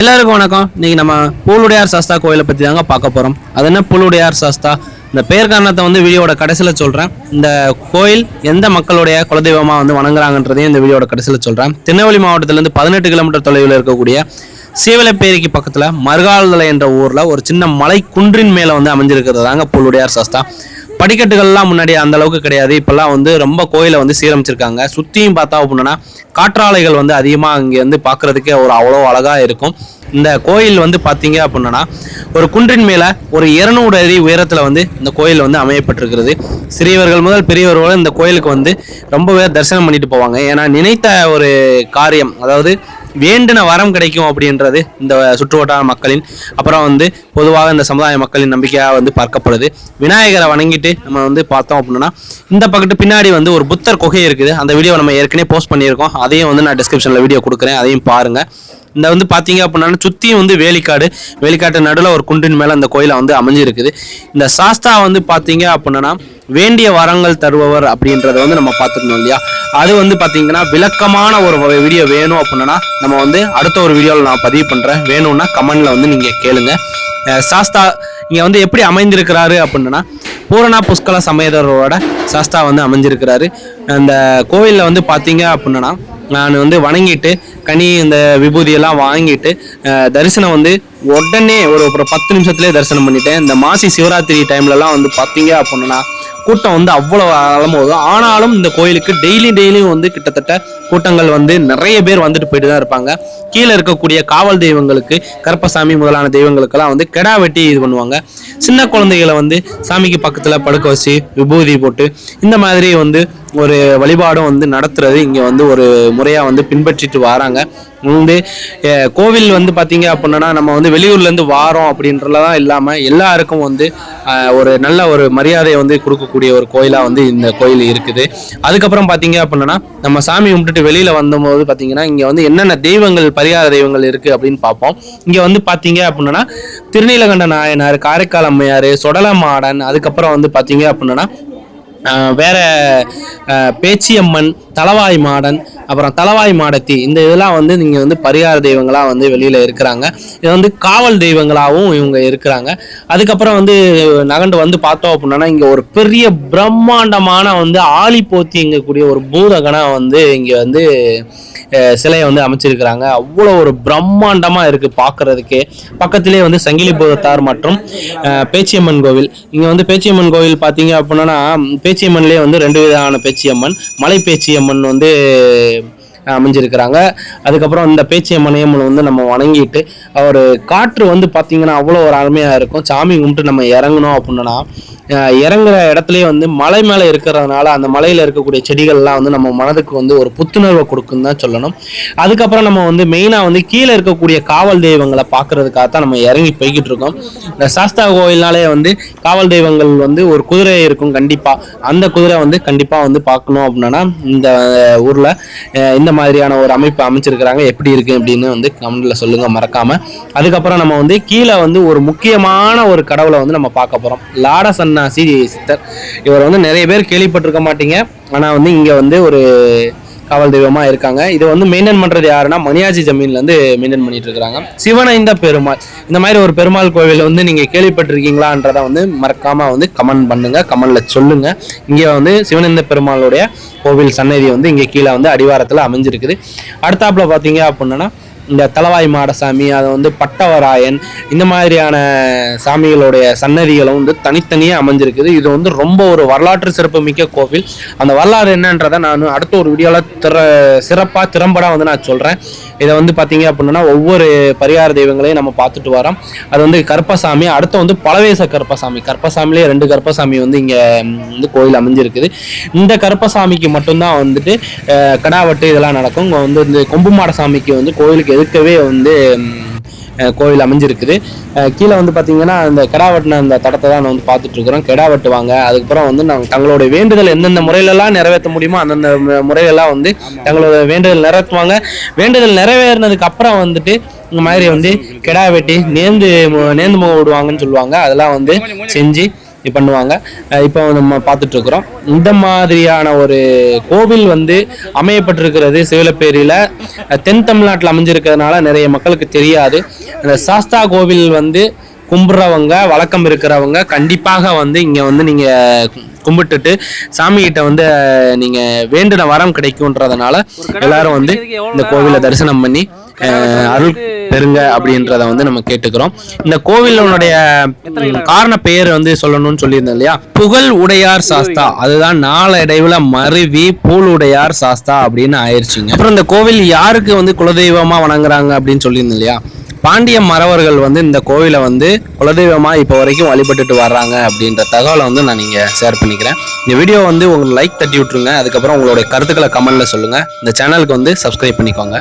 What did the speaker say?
எல்லாருக்கும் வணக்கம். இன்னைக்கு நம்ம பூலுடையார் சாஸ்தா கோயிலை பற்றி தாங்க பார்க்க போகிறோம் அது என்ன பூலுடையார் சாஸ்தா? இந்த பேர் காரணத்தை வந்து வீடியோட கடைசியில் சொல்கிறேன் இந்த கோயில் எந்த மக்களுடைய குலதெய்வமாக வந்து வணங்குறாங்கன்றதையும் இந்த வீடியோட கடைசியில் சொல்கிறேன் திருநெல்வேலி மாவட்டத்திலேருந்து பதினெட்டு கிலோமீட்டர் தொலைவில் இருக்கக்கூடிய சீவலப்பேரிக்கு பக்கத்தில் மருகாலதலை என்ற ஊரில் ஒரு சின்ன மலை குன்றின் மேலே வந்து அமைஞ்சிருக்கிறது தாங்க பூலுடையார் சாஸ்தா. படிக்கட்டுகள்லாம் முன்னாடி அந்த அளவுக்கு கிடையாது. இப்போல்லாம் வந்து ரொம்ப கோயிலை வந்து சீரமைச்சிருக்காங்க. சுற்றியும் பார்த்தா அப்படின்னா காற்றாலைகள் வந்து அதிகமாக இங்கே வந்து பார்க்குறதுக்கே ஒரு அவ்வளோ அழகாக இருக்கும். இந்த கோயில் வந்து பார்த்தீங்க அப்படின்னா ஒரு குன்றின் மேலே ஒரு இருநூறு அடி உயரத்தில் வந்து இந்த கோயில் வந்து அமையப்பட்டிருக்கிறது. சிறியவர்கள் முதல் பெரியவர்கள் இந்த கோயிலுக்கு வந்து ரொம்பவே தரிசனம் பண்ணிட்டு போவாங்க. ஏன்னா நினைத்த ஒரு காரியம் அதாவது வேண்டின வரம் கிடைக்கும் அப்படின்றது இந்த சுற்றுவட்டார மக்களின் அப்புறம் வந்து பொதுவாக இந்த சமுதாய மக்களின் நம்பிக்கையாக வந்து பார்க்கப்படுது. விநாயகரை வணங்கிட்டு நம்ம வந்து பார்த்தோம் அப்படின்னா இந்த பக்கத்து பின்னாடி வந்து ஒரு புத்தர் குகை இருக்குது. அந்த வீடியோ நம்ம ஏற்கனவே போஸ்ட் பண்ணியிருக்கோம். அதையும் வந்து நான் டிஸ்கிரிப்ஷனில் வீடியோ கொடுக்குறேன். அதையும் பாருங்கள் இந்த வந்து பார்த்தீங்க அப்படின்னா சுற்றியும் வந்து வேலிக்காடு. வேலிக்காட்டு நடுவில் ஒரு குன்றின் மேலே அந்த கோயிலை வந்து அமைஞ்சிருக்குது. இந்த சாஸ்தா வந்து பார்த்தீங்க அப்படின்னா வேண்டிய வரங்கள் தருபவர் அப்படின்றத வந்து நம்ம பார்த்துக்கணும் இல்லையா? அது வந்து பார்த்தீங்கன்னா விளக்கமான ஒரு வீடியோ வேணும் அப்படின்னா நம்ம வந்து அடுத்த ஒரு வீடியோவில் நான் பதிவு பண்ணுறேன் வேணும்னா கமெண்டில் வந்து நீங்கள் கேளுங்க. சாஸ்தா இங்கே வந்து எப்படி அமைந்திருக்கிறாரு அப்படின்னா பூரணா புஷ்கல சமயதரோட சாஸ்தா வந்து அமைஞ்சிருக்கிறாரு அந்த கோயிலில் வந்து பார்த்தீங்க அப்படின்னா நான் வந்து வணங்கிட்டு கனி இந்த விபூதியெல்லாம் வாங்கிட்டு தரிசனம் வந்து உடனே ஒரு ஒரு பத்து நிமிஷத்துலேயே தரிசனம் பண்ணிட்டேன். இந்த மாசி சிவராத்திரி டைம்லலாம் வந்து பார்த்தீங்க அப்படின்னா கூட்டம் வந்து அவ்வளோ அலம்போது ஆனாலும் இந்த கோயிலுக்கு டெய்லி டெய்லியும் வந்து கிட்டத்தட்ட கூட்டங்கள் வந்து நிறைய பேர் வந்துட்டு போயிட்டு தான் இருப்பாங்க. கீழே இருக்கக்கூடிய காவல் தெய்வங்களுக்கு கருப்பசாமி முதலான தெய்வங்களுக்கெல்லாம் வந்து கெடா வெட்டி இது பண்ணுவாங்க. சின்ன குழந்தைகளை வந்து சாமிக்கு பக்கத்தில் படுக்க வச்சு விபூதி போட்டு இந்த மாதிரி வந்து ஒரு வழிபாடும் வந்து நடத்துறது இங்கே வந்து ஒரு முறையாக வந்து பின்பற்றிட்டு வராங்க. வந்து கோவில் வந்து பார்த்தீங்க அப்படின்னா நம்ம வந்து வெளியூர்லேருந்து வாரோம் அப்படின்றலாம் இல்லாமல் எல்லாருக்கும் வந்து ஒரு நல்ல ஒரு மரியாதையை வந்து கொடுக்கக்கூடிய ஒரு கோயிலாக வந்து இந்த கோயில் இருக்குது. அதுக்கப்புறம் பார்த்தீங்க அப்படின்னா நம்ம சாமி கும்பிட்டுட்டு வெளியில் வந்தபோது பார்த்தீங்கன்னா இங்கே வந்து என்னென்ன தெய்வங்கள் பரிகார தெய்வங்கள் இருக்குது அப்படின்னு பார்ப்போம். இங்கே வந்து பார்த்தீங்க அப்படின்னா திருநீலகண்ட நாயனார் காரைக்கால் அம்மையார் சொடலமாடன் அதுக்கப்புறம் வந்து பார்த்தீங்க அப்படின்னா வேற பேச்சியம்மன் தலவாய் மாடன் அப்புறம் தலவாய் மாடத்தி இந்த இதெல்லாம் வந்து நீங்கள் வந்து பரிகார தெய்வங்களாக வந்து வெளியில் இருக்கிறாங்க. இது வந்து காவல் தெய்வங்களாகவும் இவங்க இருக்கிறாங்க. அதுக்கப்புறம் வந்து நகண்டு வந்து பார்த்தோம் அப்படின்னா இங்கே ஒரு பெரிய பிரம்மாண்டமான வந்து ஆளி போத்தி இங்கக்கூடிய ஒரு பூதகணம் வந்து இங்கே வந்து சிலையை வந்து அமைச்சிருக்கிறாங்க. அவ்வளோ ஒரு பிரம்மாண்டமாக இருக்குது பார்க்கறதுக்கே. பக்கத்திலே வந்து சங்கிலி பூதத்தார் மற்றும் பேச்சியம்மன் கோவில். இங்கே வந்து பேச்சியம்மன் கோவில் பார்த்தீங்க அப்படின்னா பேச்சியம்மன்லேயே வந்து ரெண்டு விதமான பேச்சியம்மன். மலை பேச்சியம்மன் வந்து அமைஞ்சிருக்கிறாங்க. அதுக்கப்புறம் இந்த பேச்சியம்மனையம்மன் வந்து நம்ம வணங்கிட்டு அவர் காற்று வந்து பார்த்தீங்கன்னா அவ்வளோ ஒரு அருமையாக இருக்கும். சாமி கும்பிட்டு நம்ம இறங்கணும் அப்படின்னா இறங்குற இடத்துலயே வந்து மலை மேலே இருக்கிறதுனால அந்த மலையில் இருக்கக்கூடிய செடிகள்லாம் வந்து நம்ம மனதுக்கு வந்து ஒரு புத்துணர்வை கொடுக்குன்னு தான் சொல்லணும். அதுக்கப்புறம் நம்ம வந்து மெயினாக வந்து கீழே இருக்கக்கூடிய காவல் தெய்வங்களை பார்க்கறதுக்காக தான் நம்ம இறங்கி போய்கிட்டு இருக்கோம். இந்த சாஸ்தா கோயில்னாலே வந்து காவல் தெய்வங்கள் வந்து ஒரு குதிரை இருக்கும் கண்டிப்பாக அந்த குதிரை வந்து கண்டிப்பாக வந்து பார்க்கணும் அப்படின்னா இந்த ஊரில் இந்த மாதிரியான ஒரு அமைப்பு அமைச்சிருக்கிறாங்க. எப்படி இருக்கு அப்படின்னு வந்து கமெண்ட்ல சொல்லுங்க மறக்காம. அதுக்கப்புறம் நம்ம வந்து கீழே வந்து ஒரு முக்கியமான ஒரு கடவுளை வந்து நம்ம பார்க்க போகிறோம் லாட சன்னாசி சித்தர். இவர் வந்து நிறைய பேர் கேள்விப்பட்டிருக்க மாட்டீங்க. ஆனால் வந்து இங்கே வந்து ஒரு காவல் தெய்வமா இருக்காங்க. இது வந்து மெயின்டைன் பண்றது யாருன்னா மணியாச்சி ஜமீன்லேருந்து மெயின்டைன் பண்ணிட்டு இருக்காங்க சிவனைந்த பெருமாள். இந்த மாதிரி ஒரு பெருமாள் கோவில் வந்து நீங்கள் கேள்விப்பட்டிருக்கீங்களான்றதை வந்து மறக்காமல் வந்து கமெண்ட் பண்ணுங்க. கமெண்டில் சொல்லுங்க. இங்கே வந்து சிவனைந்த பெருமாளுடைய கோவில் சன்னதி வந்து இங்கே கீழே வந்து அடிவாரத்தில் அமைஞ்சிருக்குது. அடுத்தாப்புல பார்த்தீங்க அப்படின்னா இந்த தலவாய் மாடசாமி அதை வந்து பட்டவராயன் இந்த மாதிரியான சாமிகளுடைய சன்னதிகளும் வந்து தனித்தனியாக அமைஞ்சிருக்குது. இது வந்து ரொம்ப ஒரு வரலாற்று சிறப்பு மிக்க கோவில். அந்த வரலாறு என்னன்றதை நான் அடுத்த ஒரு வீடியோவில் திற சிறப்பாக திறம்பட வந்து நான் சொல்கிறேன் இதை வந்து பார்த்தீங்க அப்படின்னா ஒவ்வொரு பரிகார தெய்வங்களையும் நம்ம பார்த்துட்டு வரோம். அது வந்து கற்பசாமி அடுத்து வந்து பழவேச கற்பசாமி கற்பசாமிலே ரெண்டு கருப்பசாமி வந்து இங்கே வந்து கோயில் அமைஞ்சிருக்குது. இந்த கருப்பசாமிக்கு மட்டும்தான் வந்துட்டு கடாவட்டு இதெல்லாம் நடக்கும். வந்து இந்த கொம்பு மாட சாமிக்கு வந்து கோயிலுக்கு எதுக்கவே வந்து கோயில் அமைஞ்சிருக்குது. கீழே வந்து பார்த்தீங்கன்னா இந்த கிடா வெட்டின அந்த தடத்தை தான் நான் வந்து பார்த்துட்டு இருக்கிறோம் கிடா வெட்டுவாங்க அதுக்கப்புறம் வந்து நாங்கள் தங்களுடைய வேண்டுதல் எந்தெந்த முறையிலலாம் நிறைவேற்ற முடியுமோ அந்தந்த மு- முறையெல்லாம் வந்து தங்களோட வேண்டுதல் நிறைவேற்றுவாங்க. வேண்டுதல் நிறைவேறினதுக்கு அப்புறம் வந்துட்டு இந்த மாதிரி வந்து கிடா வெட்டி நேர்ந்து நேர்ந்து முக விடுவாங்கன்னு சொல்லுவாங்க. அதெல்லாம் வந்து செஞ்சு பண்ணுவாங்க. இப்போ நம்ம பார்த்துட்டு இருக்கிறோம் இந்த மாதிரியான ஒரு கோவில் வந்து அமையப்பட்டிருக்கிறது சிவலப்பேரியில் தென் தமிழ்நாட்டில் அமைஞ்சிருக்கிறதுனால நிறைய மக்களுக்கு தெரியாது. அந்த சாஸ்தா கோவில் வந்து கும்பிட்றவங்க வழக்கம் இருக்கிறவங்க கண்டிப்பாக வந்து இங்கே வந்து நீங்கள் கும்பிட்டுட்டு சாமிகிட்ட வந்து நீங்கள் வேண்டின வரம் கிடைக்கும்ன்றதுனால எல்லாரும் வந்து இந்த கோவிலை தரிசனம் பண்ணி அருள் பெறுங்க அப்படின்றத வந்து நம்ம கேட்டுக்கிறோம். இந்த கோவிலுடைய காரண பெயர் வந்து சொல்லணும்னு சொல்லியிருந்தேன் இல்லையா? புகழ் உடையார் சாஸ்தா. அதுதான் நாளடைவுல மருவி பூலுடையார் சாஸ்தா அப்படின்னு ஆயிடுச்சுங்க. அப்புறம் இந்த கோவில் யாருக்கு வந்து குலதெய்வமா வணங்குறாங்க அப்படின்னு சொல்லியிருந்தேன் இல்லையா? பாண்டிய மறவர்கள் வந்து இந்த கோவிலை வந்து குலதெய்வமா இப்போ வரைக்கும் வழிபட்டுட்டு வர்றாங்க அப்படின்ற தகவலை வந்து நான் நீங்க ஷேர் பண்ணிக்கிறேன். இந்த வீடியோ வந்து உங்களுக்கு லைக் தட்டி விட்டுருங்க. அதுக்கப்புறம் உங்களுடைய கருத்துக்களை கமெண்ட்ல சொல்லுங்க. இந்த சேனலுக்கு வந்து சப்ஸ்கிரைப் பண்ணிக்கோங்க.